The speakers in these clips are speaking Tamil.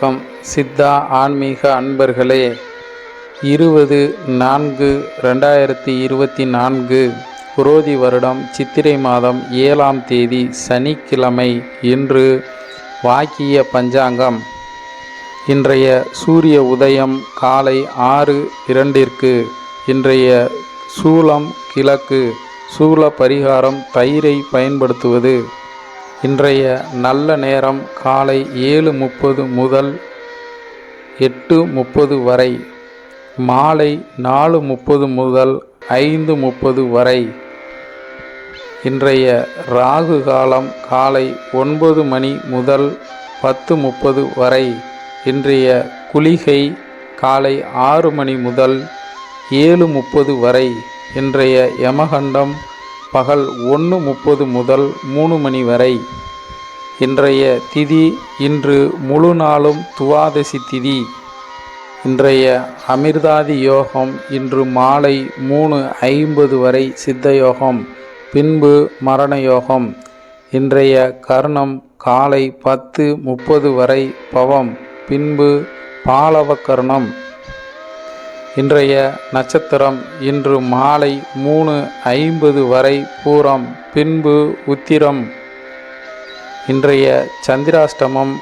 வணக்கம். சித்தா ஆன்மீக அன்பர்களே இருபது நான்கு ரெண்டாயிரத்தி இருபத்தி நான்கு குரோதி வருடம் சித்திரை மாதம் ஏழாம் தேதி சனிக்கிழமை இன்று வாக்கிய பஞ்சாங்கம். இன்றைய சூரிய உதயம் காலை ஆறு இரண்டிற்கு இன்றைய சூலம் கிழக்கு சூல பரிகாரம் தயிரை பயன்படுத்துவது. இன்றைய நல்ல நேரம் காலை ஏழு முப்பது முதல் எட்டு முப்பது வரை மாலை நாலு முப்பது முதல் ஐந்து முப்பது வரை. இன்றைய ராகு காலம் காலை ஒன்பது மணி முதல் பத்து முப்பது வரை. இன்றைய குளிகை காலை ஆறு மணி முதல் ஏழு முப்பது வரை. இன்றைய யமகண்டம் பகல் ஒன்று முப்பது முதல் மூணு மணி வரை. இன்றைய திதி இன்று முழு நாளும் துவாதசி திதி. இன்றைய அமிர்தாதி யோகம் இன்று மாலை மூணு ஐம்பது வரை சித்த யோகம் பின்பு மரண யோகம். இன்றைய கர்ணம் காலை பத்து முப்பது வரை பவம் பின்பு பாலவ கர்ணம். இன்றைய நட்சத்திரம் இன்று மாலை மூணு ஐம்பது வரை பூரம் பின்பு உத்திரம். இன்றைய சந்திராஷ்டமம்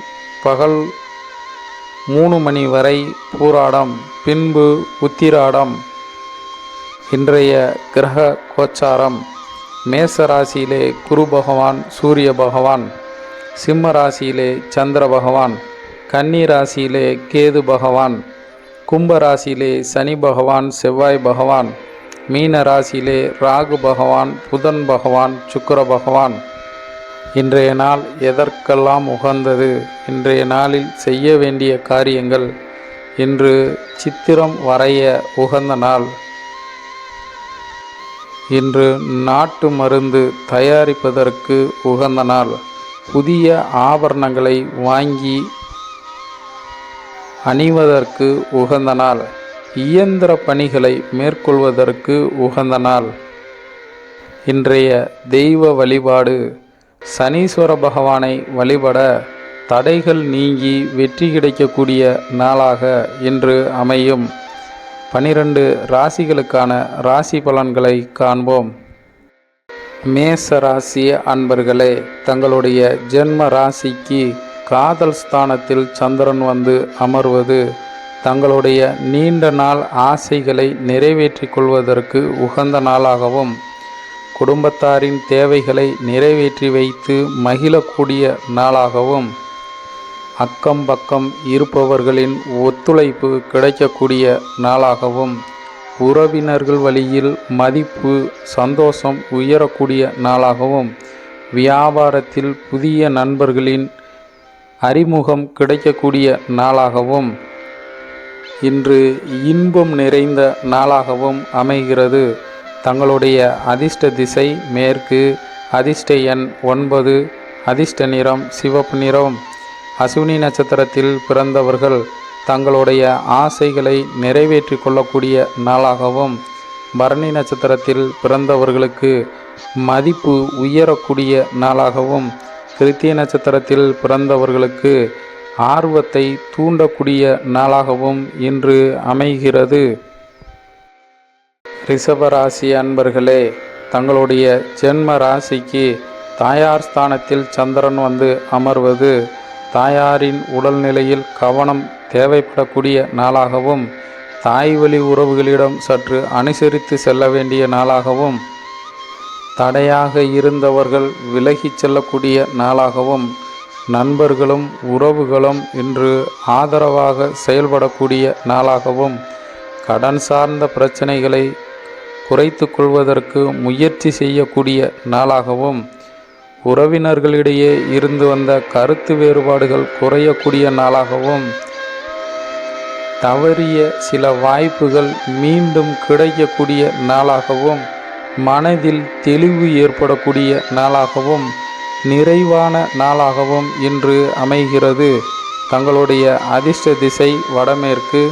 பகல் மூணு மணி வரை பூராடம் பின்பு உத்திராடம். இன்றைய கிரக கோச்சாரம் மேச ராசியிலே குரு பகவான் சூரிய பகவான். சிம்ம ராசியிலே சந்திர பகவான் கன்னி ராசியிலே கேது பகவான். கும்ப ராசியிலே சனி பகவான் செவ்வாய் பகவான் மீன ராசியிலே ராகு பகவான் புதன் பகவான் சுக்கர பகவான். இன்றைய நாள் எதற்கெல்லாம் உகந்தது? இன்றைய நாளில் செய்ய வேண்டிய காரியங்கள் இன்று சித்திரம் வரைய உகந்த நாள். இன்று நாட்டு மருந்து தயாரிப்பதற்கு உகந்த நாள். புதிய ஆபரணங்களை வாங்கி அணிவதற்கு உகந்த நாள். இயந்திர பணிகளை மேற்கொள்வதற்கு உகந்த நாள். இன்றைய தெய்வ வழிபாடு. சனீஸ்வர பகவானை வழிபட தடைகள் நீங்கி வெற்றி கிடைக்கக்கூடிய நாளாக இன்று அமையும். பனிரெண்டு ராசிகளுக்கான ராசி பலன்களை காண்போம். மேச ராசி அன்பர்களே தங்களுடைய ஜென்ம ராசிக்கு காதல் ஸ்தானத்தில் சந்திரன் வந்து அமர்வது தங்களுடைய நீண்ட நாள் ஆசைகளை நிறைவேற்றிக் கொள்வதற்கு உகந்த நாளாகவும் குடும்பத்தாரின் தேவைகளை நிறைவேற்றி வைத்து மகிழக்கூடிய நாளாகவும் அக்கம் பக்கம் இருப்பவர்களின் ஒத்துழைப்பு கிடைக்கக்கூடிய நாளாகவும் உறவினர்கள் வழியில் மதிப்பு சந்தோஷம் உயரக்கூடிய நாளாகவும் வியாபாரத்தில் புதிய நண்பர்களின் அறிமுகம் கிடைக்கக்கூடிய நாளாகவும் இன்று இன்பம் நிறைந்த நாளாகவும் அமைகிறது. தங்களுடைய அதிர்ஷ்ட திசை மேற்கு அதிர்ஷ்ட எண் ஒன்பது அதிர்ஷ்ட நிறம் சிவப்பு நிறம். அசுவினி நட்சத்திரத்தில் பிறந்தவர்கள் தங்களுடைய ஆசைகளை நிறைவேற்றி கொள்ளக்கூடிய நாளாகவும் பரணி நட்சத்திரத்தில் பிறந்தவர்களுக்கு மதிப்பு உயரக்கூடிய நாளாகவும் கிருத்திய நட்சத்திரத்தில் பிறந்தவர்களுக்கு ஆர்வத்தை தூண்டக்கூடிய நாளாகவும் இன்று அமைகிறது. ரிஷபராசி அன்பர்களே தங்களுடைய ஜென்ம ராசிக்கு தாயார் ஸ்தானத்தில் சந்திரன் வந்து அமர்வது தாயாரின் உடல்நிலையில் கவனம் தேவைப்படக்கூடிய நாளாகவும் தாய் வழி உறவுகளிடம் சற்று அனுசரித்து செல்ல வேண்டிய நாளாகவும் தடையாக இருந்தவர்கள் விலகிச் செல்லக்கூடிய நாளாகவும் நண்பர்களும் உறவுகளும் இன்று ஆதரவாக செயல்படக்கூடிய நாளாகவும் கடன் சார்ந்த பிரச்சனைகளை குறைத்து கொள்வதற்கு முயற்சி செய்யக்கூடிய நாளாகவும் உறவினர்களிடையே இருந்து வந்த கருத்து வேறுபாடுகள் குறையக்கூடிய நாளாகவும் தவறிய சில வாய்ப்புகள் மீண்டும் கிடைக்கக்கூடிய நாளாகவும் மனதில் தெளிவு ஏற்படக்கூடிய நாளாகவும் நிறைவான நாளாகவும் இன்று அமைகிறது. தங்களுடைய அதிர்ஷ்ட திசை வடமேற்கு.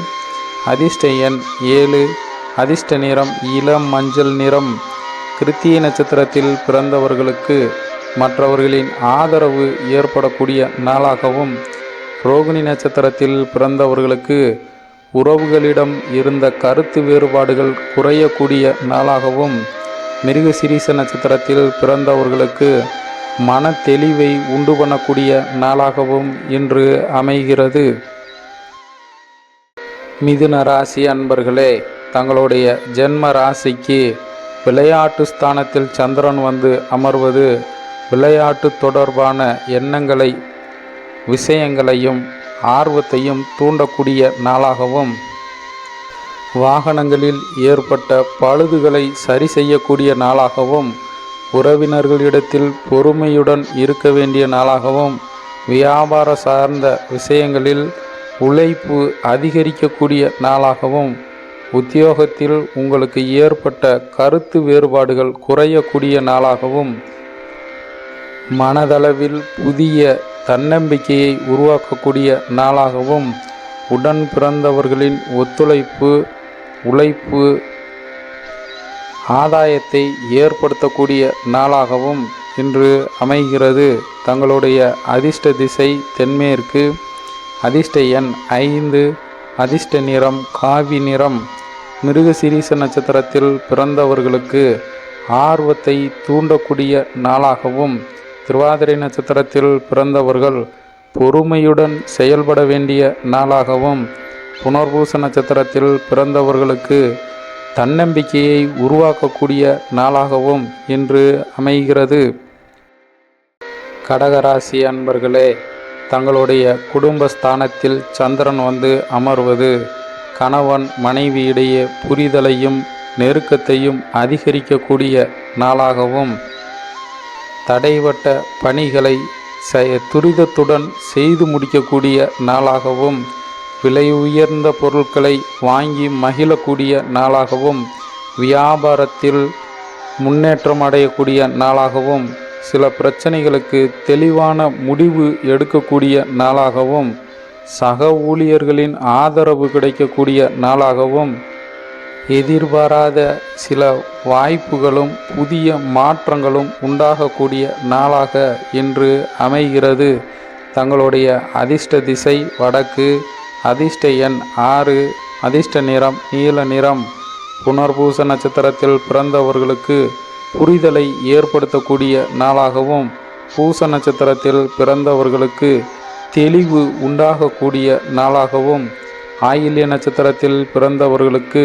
அதிர்ஷ்ட எண் ஏழு. அதிர்ஷ்ட நிறம் இளம் மஞ்சள் நிறம். கிருத்திய நட்சத்திரத்தில் பிறந்தவர்களுக்கு மற்றவர்களின் ஆதரவு ஏற்படக்கூடிய நாளாகவும் ரோகிணி நட்சத்திரத்தில் பிறந்தவர்களுக்கு உறவுகளிடம் இருந்த கருத்து வேறுபாடுகள் குறையக்கூடிய நாளாகவும் மிருக சிரீச நட்சத்திரத்தில் பிறந்தவர்களுக்கு மன தெளிவை உண்டு பண்ணக்கூடிய நாளாகவும் இன்று அமைகிறது. மிதுன ராசி அன்பர்களே தங்களுடைய ஜென்ம ராசிக்கு விளையாட்டு ஸ்தானத்தில் சந்திரன் வந்து அமர்வது விளையாட்டு தொடர்பான எண்ணங்களை விஷயங்களையும் ஆர்வத்தையும் தூண்டக்கூடிய நாளாகவும் வாகனங்களில் ஏற்பட்ட பழுதுகளை சரி செய்யக்கூடிய நாளாகவும் உறவினர்களிடத்தில் பொறுமையுடன் இருக்க வேண்டிய நாளாகவும் வியாபார சார்ந்த விஷயங்களில் உழைப்பு அதிகரிக்கக்கூடிய நாளாகவும் உத்தியோகத்தில் உங்களுக்கு ஏற்பட்ட கருத்து வேறுபாடுகள் குறையக்கூடிய நாளாகவும் மனதளவில் புதிய தன்னம்பிக்கையை உருவாக்கக்கூடிய நாளாகவும் உடன் பிறந்தவர்களின் ஒத்துழைப்பு உழைப்பு ஆதாயத்தை ஏற்படுத்தக்கூடிய நாளாகவும் இன்று அமைகிறது. தங்களுடைய அதிர்ஷ்ட திசை தென்மேற்கு. அதிர்ஷ்ட எண் ஐந்து. அதிர்ஷ்ட நிறம் காவி நிறம். மிருகசிரீச நட்சத்திரத்தில் பிறந்தவர்களுக்கு ஆர்வத்தை தூண்டக்கூடிய நாளாகவும் திருவாதிரை நட்சத்திரத்தில் பிறந்தவர்கள் பொறுமையுடன் செயல்பட வேண்டிய நாளாகவும் புனர்பூச நட்சத்திரத்தில் பிறந்தவர்களுக்கு தன்னம்பிக்கையை உருவாக்கக்கூடிய நாளாகவும் இன்று அமைகிறது. கடகராசி அன்பர்களே தங்களுடைய குடும்பஸ்தானத்தில் சந்திரன் வந்து அமர்வது கணவன் மனைவியிடையே புரிதலையும் நெருக்கத்தையும் அதிகரிக்கக்கூடிய நாளாகவும் தடைவட்ட பணிகளை செய துரிதத்துடன் செய்து முடிக்கக்கூடிய நாளாகவும் விலை உயர்ந்த பொருட்களை வாங்கி மகிழக்கூடிய நாளாகவும் வியாபாரத்தில் முன்னேற்றம் அடையக்கூடிய நாளாகவும் சில பிரச்சனைகளுக்கு தெளிவான முடிவு எடுக்கக்கூடிய நாளாகவும் சக ஊழியர்களின் ஆதரவு கிடைக்கக்கூடிய நாளாகவும் எதிர்பாராத சில வாய்ப்புகளும் புதிய மாற்றங்களும் உண்டாகக்கூடிய நாளாக இன்று அமைகிறது. தங்களுடைய அதிர்ஷ்ட திசை வடக்கு அதிர்ஷ்ட எண் ஆறு அதிர்ஷ்ட நிறம் நீல நிறம். புனர்பூச நட்சத்திரத்தில் பிறந்தவர்களுக்கு புரிதலை ஏற்படுத்தக்கூடிய நாளாகவும் பூச நட்சத்திரத்தில் பிறந்தவர்களுக்கு தெளிவு உண்டாகக்கூடிய நாளாகவும் ஆயில்ய நட்சத்திரத்தில் பிறந்தவர்களுக்கு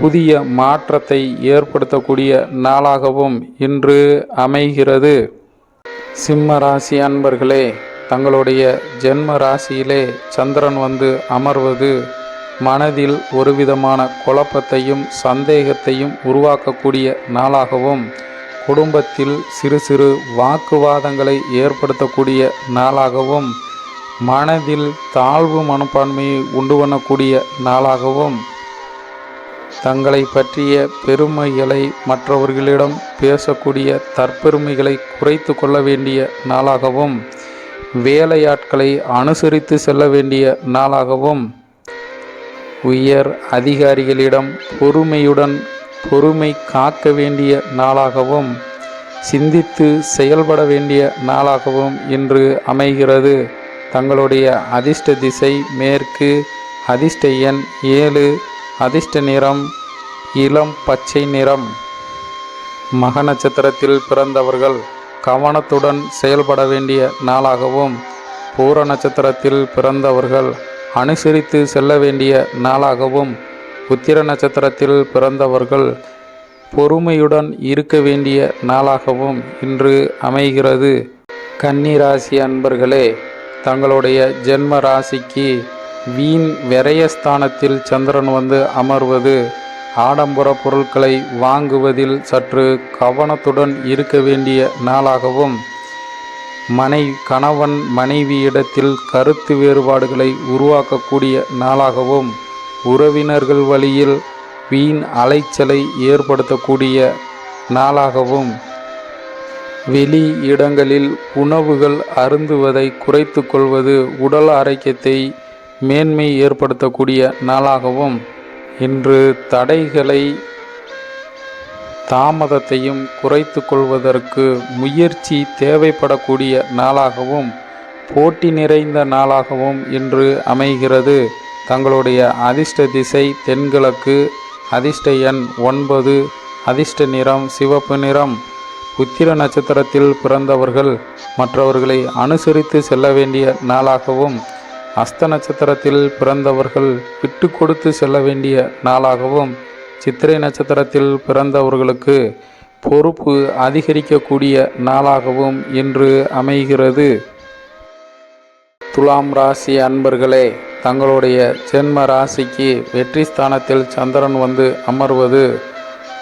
புதிய மாற்றத்தை ஏற்படுத்தக்கூடிய நாளாகவும் இன்று அமைகிறது. சிம்ம ராசி அன்பர்களே தங்களுடைய ஜென்ம ராசியிலே சந்திரன் வந்து அமர்வது மனதில் ஒருவிதமான குழப்பத்தையும் சந்தேகத்தையும் உருவாக்கக்கூடிய நாளாகவும் குடும்பத்தில் சிறு சிறு வாக்குவாதங்களை ஏற்படுத்தக்கூடிய நாளாகவும் மனதில் தாழ்வு மனப்பான்மையை உண்டு பண்ணக்கூடிய நாளாகவும் தங்களை பற்றிய பெருமைகளை மற்றவர்களிடம் பேசக்கூடிய தற்பெருமைகளை குறைத்து கொள்ள வேண்டிய நாளாகவும் வேலையாட்களை அனுசரித்து செல்ல வேண்டிய நாளாகவும் உயர் அதிகாரிகளிடம் பொறுமையுடன் பொறுமை காக்க வேண்டிய நாளாகவும் சிந்தித்து செயல்பட வேண்டிய நாளாகவும் இன்று அமைகிறது. தங்களுடைய அதிர்ஷ்ட திசை மேற்கு அதிர்ஷ்ட எண் ஏழு அதிர்ஷ்ட நிறம் இளம் பச்சை நிறம். மக நட்சத்திரத்தில் பிறந்தவர்கள் கவனத்துடன் செயல்பட வேண்டிய நாளாகவும் பூர நட்சத்திரத்தில் பிறந்தவர்கள் அனுசரித்து செல்ல வேண்டிய நாளாகவும் உத்திர நட்சத்திரத்தில் பிறந்தவர்கள் பொறுமையுடன் இருக்க வேண்டிய நாளாகவும் இன்று அமைகிறது. கன்னிராசி அன்பர்களே தங்களுடைய ஜென்ம ராசிக்கு வீண் விரயஸ்தானத்தில் சந்திரன் வந்து அமர்வது ஆடம்பர பொருட்களை வாங்குவதில் சற்று கவனத்துடன் இருக்க வேண்டிய நாளாகவும் மனை கணவன் மனைவியிடத்தில் கருத்து வேறுபாடுகளை உருவாக்கக்கூடிய நாளாகவும் உறவினர்கள் வழியில் வீண் அலைச்சலை ஏற்படுத்தக்கூடிய நாளாகவும் வெளி இடங்களில் உணவுகள் அருந்துவதை குறைத்து கொள்வது உடல் ஆரோக்கியத்தை மேன்மை ஏற்படுத்தக்கூடிய நாளாகவும் இன்று தடைகளை தாமதத்தையும் குறைத்து கொள்வதற்கு முயற்சி தேவைப்படக்கூடிய நாளாகவும் போட்டி நிறைந்த நாளாகவும் இன்று அமைகிறது. தங்களுடைய அதிர்ஷ்ட திசை தென்கிழக்கு அதிர்ஷ்ட எண் ஒன்பது அதிர்ஷ்ட நிறம் சிவப்பு நிறம். உத்திர நட்சத்திரத்தில் பிறந்தவர்கள் மற்றவர்களை அனுசரித்து செல்ல வேண்டிய நாளாகவும் அஸ்த நட்சத்திரத்தில் பிறந்தவர்கள் விட்டு கொடுத்து செல்ல வேண்டிய நாளாகவும் சித்திரை நட்சத்திரத்தில் பிறந்தவர்களுக்கு பொறுப்பு அதிகரிக்கக்கூடிய நாளாகவும் இன்று அமைகிறது. துலாம் ராசி அன்பர்களே தங்களுடைய ஜென்ம ராசிக்கு வெற்றி ஸ்தானத்தில் சந்திரன் வந்து அமர்வது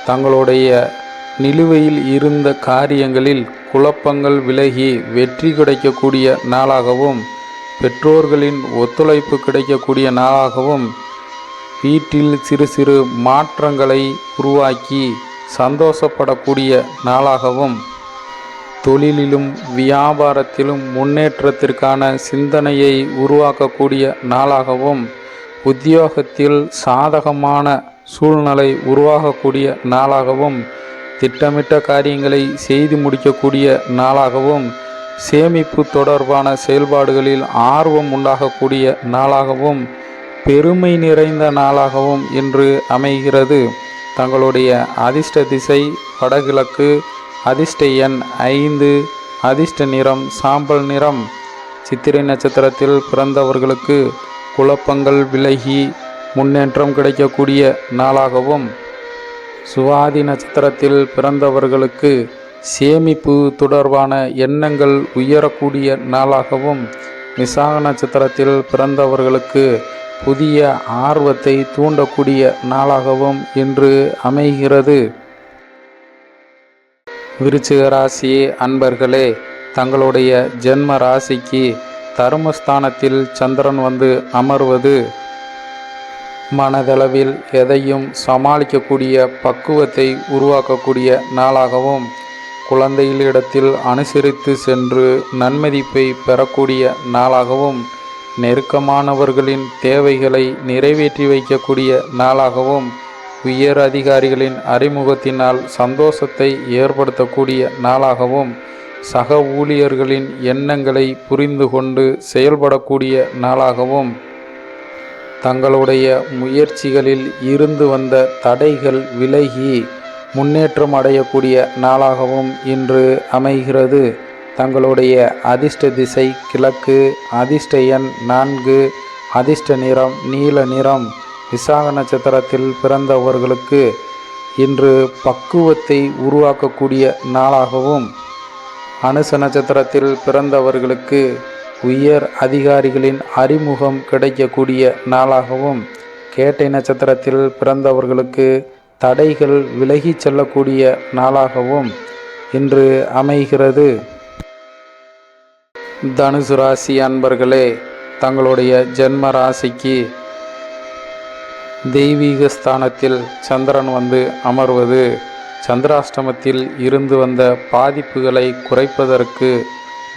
தங்களுடைய நிலுவையில் இருந்த காரியங்களில் குழப்பங்கள் விலகி வெற்றி கிடைக்கக்கூடிய நாளாகவும் பெற்றோர்களின் ஒத்துழைப்பு கிடைக்கக்கூடிய நாளாகவும் வீட்டில் சிறு சிறு மாற்றங்களை உருவாக்கி சந்தோஷப்படக்கூடிய நாளாகவும் தொழிலிலும் வியாபாரத்திலும் முன்னேற்றத்திற்கான சிந்தனையை உருவாக்கக்கூடிய நாளாகவும் உத்தியோகத்தில் சாதகமான சூழ்நிலை உருவாகக்கூடிய நாளாகவும் திட்டமிட்ட காரியங்களை செய்து முடிக்கக்கூடிய நாளாகவும் சேமிப்பு தொடர்பான செயல்பாடுகளில் ஆர்வம் உண்டாகக்கூடிய நாளாகவும் பெருமை நிறைந்த நாளாகவும் இன்று அமைகிறது. தங்களுடைய அதிர்ஷ்ட திசை வடகிழக்கு அதிர்ஷ்ட எண் ஐந்து அதிர்ஷ்ட நிறம் சாம்பல் நிறம். சித்திரை நட்சத்திரத்தில் பிறந்தவர்களுக்கு குழப்பங்கள் விலகி முன்னேற்றம் கிடைக்கக்கூடிய நாளாகவும் சுவாதி நட்சத்திரத்தில் பிறந்தவர்களுக்கு சேமிப்பு தொடர்பான எண்ணங்கள் உயரக்கூடிய நாளாகவும் விசாக நட்சத்திரத்தில் பிறந்தவர்களுக்கு புதிய ஆர்வத்தை தூண்டக்கூடிய நாளாகவும் இன்று அமைகிறது. விருச்சிக ராசி அன்பர்களே தங்களுடைய ஜென்ம ராசிக்கு தருமஸ்தானத்தில் சந்திரன் வந்து அமர்வது மனதளவில் எதையும் சமாளிக்கக்கூடிய பக்குவத்தை உருவாக்கக்கூடிய நாளாகவும் குழந்தைகளிடத்தில் அனுசரித்து சென்று நன்மதிப்பை பெறக்கூடிய நாளாகவும் நெருக்கமானவர்களின் தேவைகளை நிறைவேற்றி வைக்கக்கூடிய நாளாகவும் உயர் அதிகாரிகளின் அறிமுகத்தினால் சந்தோஷத்தை ஏற்படுத்தக்கூடிய நாளாகவும் சக ஊழியர்களின் எண்ணங்களை புரிந்து கொண்டு செயல்படக்கூடிய நாளாகவும் தங்களுடைய முயற்சிகளில் இருந்து வந்த தடைகள் விலகி முன்னேற்றம் அடையக்கூடிய நாளாகவும் இன்று அமைகிறது. தங்களுடைய அதிர்ஷ்ட திசை கிழக்கு அதிர்ஷ்ட எண் நான்கு அதிர்ஷ்ட நிறம் நீல நிறம். விசாக நட்சத்திரத்தில் பிறந்தவர்களுக்கு இன்று பக்குவத்தை உருவாக்கக்கூடிய நாளாகவும் அனுச நட்சத்திரத்தில் பிறந்தவர்களுக்கு உயர் அதிகாரிகளின் அறிமுகம் கிடைக்கக்கூடிய நாளாகவும் கேட்டை நட்சத்திரத்தில் பிறந்தவர்களுக்கு தடைகள் விலகிச் செல்லக்கூடிய நாளாகவும் இன்று அமைகிறது. தனுசு ராசி அன்பர்களே தங்களுடைய ஜென்ம ராசிக்கு தெய்வீக ஸ்தானத்தில் சந்திரன் வந்து அமர்வது சந்திராஷ்டமத்தில் இருந்து வந்த பாதிப்புகளை குறைப்பதற்கு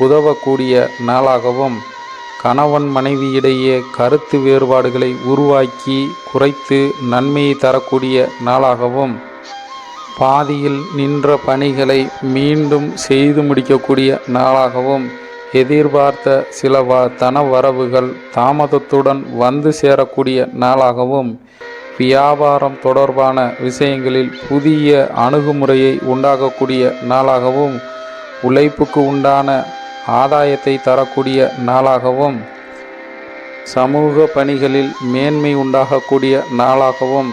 உதவக்கூடிய நாளாகவும் கணவன் மனைவியிடையே கருத்து வேறுபாடுகளை உருவாக்கி குறைத்து நன்மையை தரக்கூடிய நாளாகவும் பாதியில் நின்ற பணிகளை மீண்டும் செய்து முடிக்கக்கூடிய நாளாகவும் எதிர்பார்த்த சில வ தன வரவுகள் தாமதத்துடன் வந்து சேரக்கூடிய நாளாகவும் வியாபாரம் தொடர்பான விஷயங்களில் புதிய அணுகுமுறையை உண்டாகக்கூடிய நாளாகவும் உழைப்புக்கு உண்டான ஆதாயத்தை தரக்கூடிய நாளாகவும் சமூக பணிகளில் மேன்மை உண்டாகக்கூடிய நாளாகவும்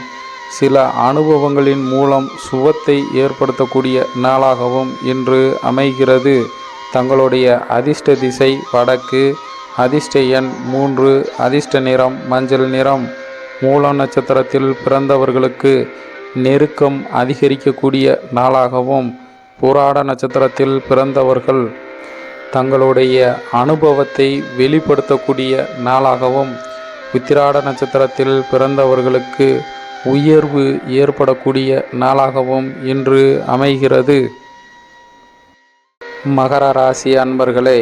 சில அனுபவங்களின் மூலம் சுவத்தை ஏற்படுத்தக்கூடிய நாளாகவும் இன்று அமைகிறது. தங்களுடைய அதிர்ஷ்ட திசை வடக்கு அதிர்ஷ்ட எண் மூன்று அதிர்ஷ்ட நிறம் மஞ்சள் நிறம். மூல நட்சத்திரத்தில் பிறந்தவர்களுக்கு நெருக்கம் அதிகரிக்கக்கூடிய நாளாகவும் புராட நட்சத்திரத்தில் பிறந்தவர்கள் தங்களுடைய அனுபவத்தை வெளிப்படுத்தக்கூடிய நாளாகவும் உத்திராட நட்சத்திரத்தில் பிறந்தவர்களுக்கு உயர்வு ஏற்படக்கூடிய நாளாகவும் இன்று அமைகிறது. மகர ராசி அன்பர்களே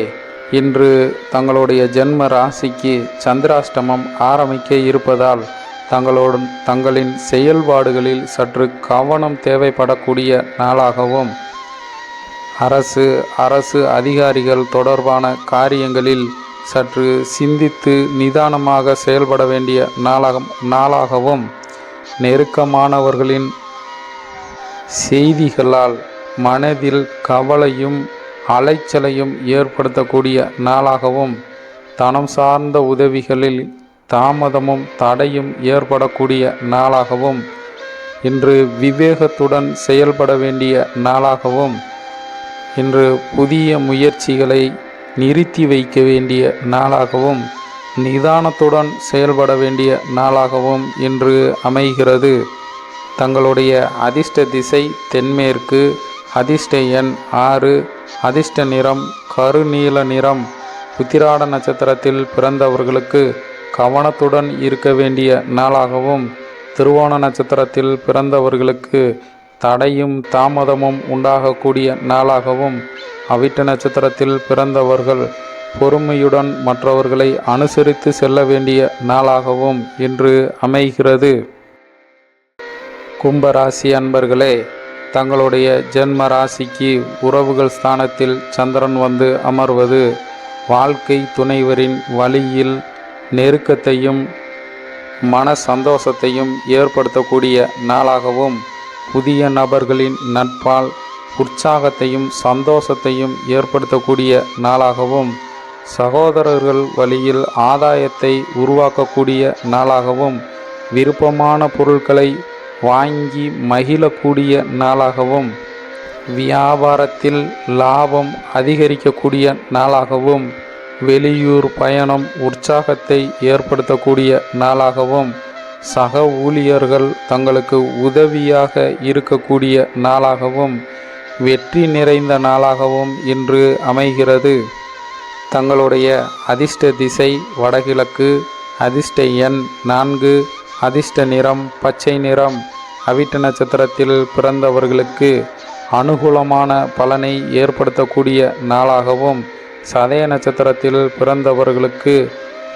இன்று தங்களுடைய ஜென்ம ராசிக்கு சந்திராஷ்டமம் ஆரம்பிக்க இருப்பதால் தங்களோடு தங்களின் செயல்பாடுகளில் சற்று கவனம் தேவைப்படக்கூடிய நாளாகவும் அரசு அரசு அதிகாரிகள் தொடர்பான காரியங்களில் சற்று சிந்தித்து நிதானமாக செயல்பட வேண்டிய நாளாக நாளாகவும் நெருக்கமானவர்களின் செய்திகளால் மனதில் கவலையும் அலைச்சலையும் ஏற்படுத்தக்கூடிய நாளாகவும் தனம் சார்ந்த உதவிகளில் தாமதமும் தடையும் ஏற்படக்கூடிய நாளாகவும் இன்று விவேகத்துடன் செயல்பட வேண்டிய நாளாகவும் இன்று புதிய முயற்சிகளை நிறுத்தி வைக்க வேண்டிய நாளாகவும் நிதானத்துடன் செயல்பட வேண்டிய நாளாகவும் இன்று அமைகிறது. தங்களுடைய அதிர்ஷ்ட திசை தென்மேற்கு அதிர்ஷ்ட எண் ஆறு அதிர்ஷ்ட நிறம் கருநீல நிறம். உத்திராட நட்சத்திரத்தில் பிறந்தவர்களுக்கு கவனத்துடன் இருக்க வேண்டிய நாளாகவும் திருவோண நட்சத்திரத்தில் பிறந்தவர்களுக்கு தடையும் தாமதமும் உண்டாகக்கூடிய நாளாகவும் அவிட்ட நட்சத்திரத்தில் பிறந்தவர்கள் பொறுமையுடன் மற்றவர்களை அனுசரித்து செல்ல வேண்டிய நாளாகவும் இன்று அமைகிறது. கும்பராசி அன்பர்களே தங்களுடைய ஜென்ம ராசிக்கு உறவுகள் ஸ்தானத்தில் சந்திரன் வந்து அமர்வது வாழ்க்கை துணைவரின் வழியில் நெருக்கத்தையும் மன சந்தோஷத்தையும் ஏற்படுத்தக்கூடிய நாளாகவும் புதிய நபர்களின் நட்பால் உற்சாகத்தையும் சந்தோஷத்தையும் ஏற்படுத்தக்கூடிய நாளாகவும் சகோதரர்கள் வழியில் ஆதாயத்தை உருவாக்கக்கூடிய நாளாகவும் விருப்பமான பொருட்களை வாங்கி மகிழக்கூடிய நாளாகவும் வியாபாரத்தில் லாபம் அதிகரிக்கக்கூடிய நாளாகவும் வெளியூர் பயணம் உற்சாகத்தை ஏற்படுத்தக்கூடிய நாளாகவும் சக ஊழியர்கள் தங்களுக்கு உதவியாக இருக்கக்கூடிய நாளாகவும் வெற்றி நிறைந்த நாளாகவும் இன்று அமைகிறது. தங்களுடைய அதிர்ஷ்ட திசை வடகிழக்கு அதிர்ஷ்ட எண் நான்கு அதிர்ஷ்ட நிறம் பச்சை நிறம். அவிட்ட நட்சத்திரத்தில் பிறந்தவர்களுக்கு அனுகூலமான பலனை ஏற்படுத்தக்கூடிய நாளாகவும் சதய நட்சத்திரத்தில் பிறந்தவர்களுக்கு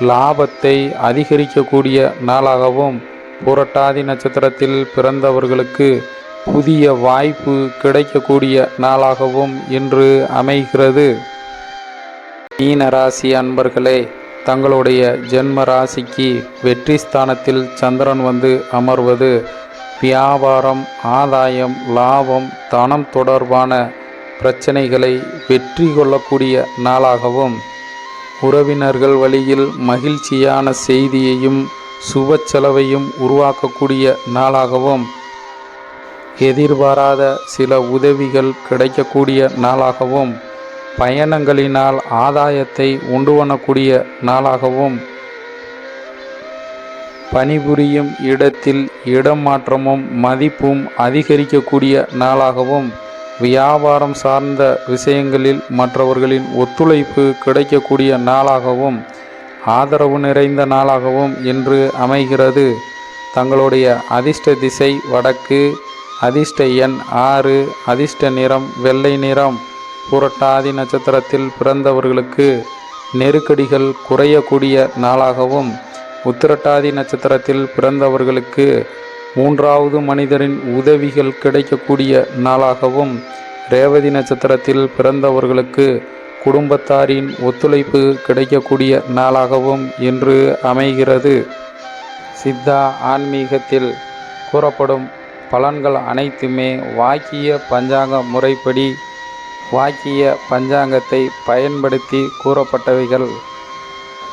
லாபத்தை அதிகரிக்கக்கூடிய நாளாகவும் புரட்டாதி நட்சத்திரத்தில் பிறந்தவர்களுக்கு புதிய வாய்ப்பு கிடைக்கக்கூடிய நாளாகவும் இன்று அமைகிறது. மீனராசி அன்பர்களே தங்களுடைய ஜென்ம ராசிக்கு வெற்றி ஸ்தானத்தில் சந்திரன் வந்து அமர்வது வியாபாரம் ஆதாயம் லாபம் தனம் தொடர்பான பிரச்சனைகளை வெற்றி கொள்ளக்கூடிய நாளாகவும் உறவினர்கள் வழியில் மகிழ்ச்சியான செய்தியையும் சுப செலவையும் உருவாக்கக்கூடிய நாளாகவும் எதிர்பாராத சில உதவிகள் கிடைக்கக்கூடிய நாளாகவும் பயணங்களினால் ஆதாயத்தை உண்டு பண்ணக்கூடிய நாளாகவும் பணிபுரியும் இடத்தில் இடம் மாற்றமும் மதிப்பும் அதிகரிக்கக்கூடிய நாளாகவும் வியாபாரம் சார்ந்த விஷயங்களில் மற்றவர்களின் ஒத்துழைப்பு கிடைக்கக்கூடிய நாளாகவும் ஆதரவு நிறைந்த நாளாகவும் இன்று அமைகிறது. தங்களுடைய அதிர்ஷ்ட திசை வடக்கு அதிர்ஷ்ட எண் ஆறு அதிர்ஷ்ட நிறம் வெள்ளை நிறம். புரட்டாதி நட்சத்திரத்தில் பிறந்தவர்களுக்கு நெருக்கடிகள் குறையக்கூடிய நாளாகவும் உத்திரட்டாதி நட்சத்திரத்தில் பிறந்தவர்களுக்கு மூன்றாவது மனிதரின் உதவிகள் கிடைக்கக்கூடிய நாளாகவும் ரேவதி நட்சத்திரத்தில் பிறந்தவர்களுக்கு குடும்பத்தாரின் ஒத்துழைப்பு கிடைக்கக்கூடிய நாளாகவும் இன்று அமைகிறது. சித்தா ஆன்மீகத்தில் கூறப்படும் பலன்கள் அனைத்துமே வாக்கிய பஞ்சாங்க முறைப்படி வாக்கிய பஞ்சாங்கத்தை பயன்படுத்தி கூறப்பட்டவைகள்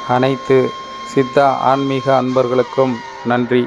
அனைத்து. சித்தா ஆன்மீக அன்பர்களுக்கும் நன்றி.